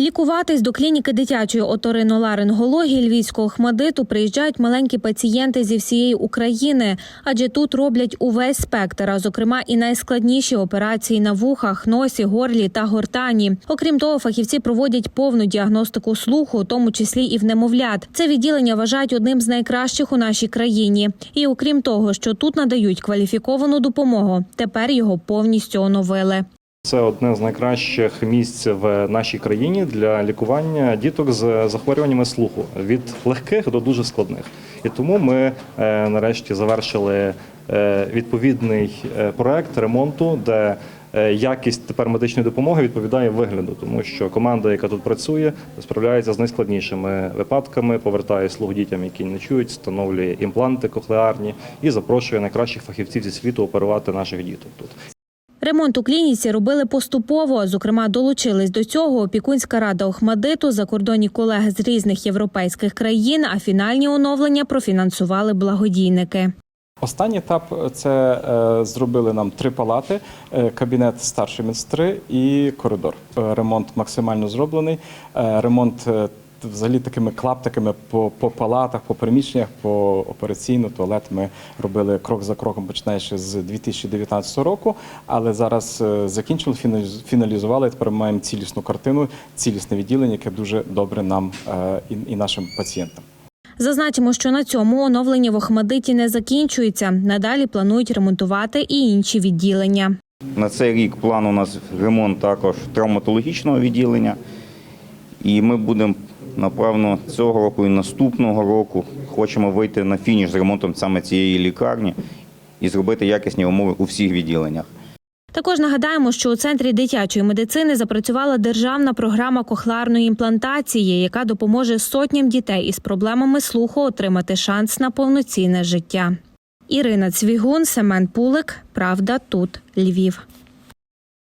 Лікуватись до клініки дитячої оториноларингології Львівського хмадиту приїжджають маленькі пацієнти зі всієї України, адже тут роблять увесь спектр, а зокрема і найскладніші операції на вухах, носі, горлі та гортані. Окрім того, фахівці проводять повну діагностику слуху, у тому числі і в немовлят. Це відділення вважають одним з найкращих у нашій країні. І окрім того, що тут надають кваліфіковану допомогу, тепер його повністю оновили. Це одне з найкращих місць в нашій країні для лікування діток з захворюваннями слуху від легких до дуже складних. І тому ми е, нарешті завершили е, відповідний е, проект ремонту, де якість тепер медичної допомоги відповідає вигляду, тому що команда, яка тут працює, справляється з найскладнішими випадками, повертає слух дітям, які не чують, встановлює імпланти кохлеарні і запрошує найкращих фахівців зі світу оперувати наших діток тут. Ремонт у клініці робили поступово. Зокрема, долучились до цього опікунська рада Охмадиту, закордонні колеги з різних європейських країн. А фінальні оновлення профінансували благодійники. Останній етап це е, зробили нам три палати: е, кабінет старший медсестри і коридор. Е, Ремонт максимально зроблений. Е, ремонт е, взагалі такими клаптиками по, по палатах, по приміщеннях, по операційну туалет ми робили крок за кроком, починаючи з 2019 року. Але зараз е, закінчили, фіналіз- фіналізували. Тепер ми маємо цілісну картину, цілісне відділення, яке дуже добре нам е, і, і нашим пацієнтам. Зазначимо, що на цьому оновлення в Охмадиті не закінчується. Надалі планують ремонтувати і інші відділення. На цей рік план у нас ремонт також травматологічного відділення. І ми будемо, напевно, цього року і наступного року хочемо вийти на фініш з ремонтом саме цієї лікарні і зробити якісні умови у всіх відділеннях. Також нагадаємо, що у центрі дитячої медицини запрацювала державна програма кохлеарної імплантації, яка допоможе сотням дітей із проблемами слуху отримати шанс на повноцінне життя. Ірина Цвігун, Семен Пулик. Правда, тут Львів.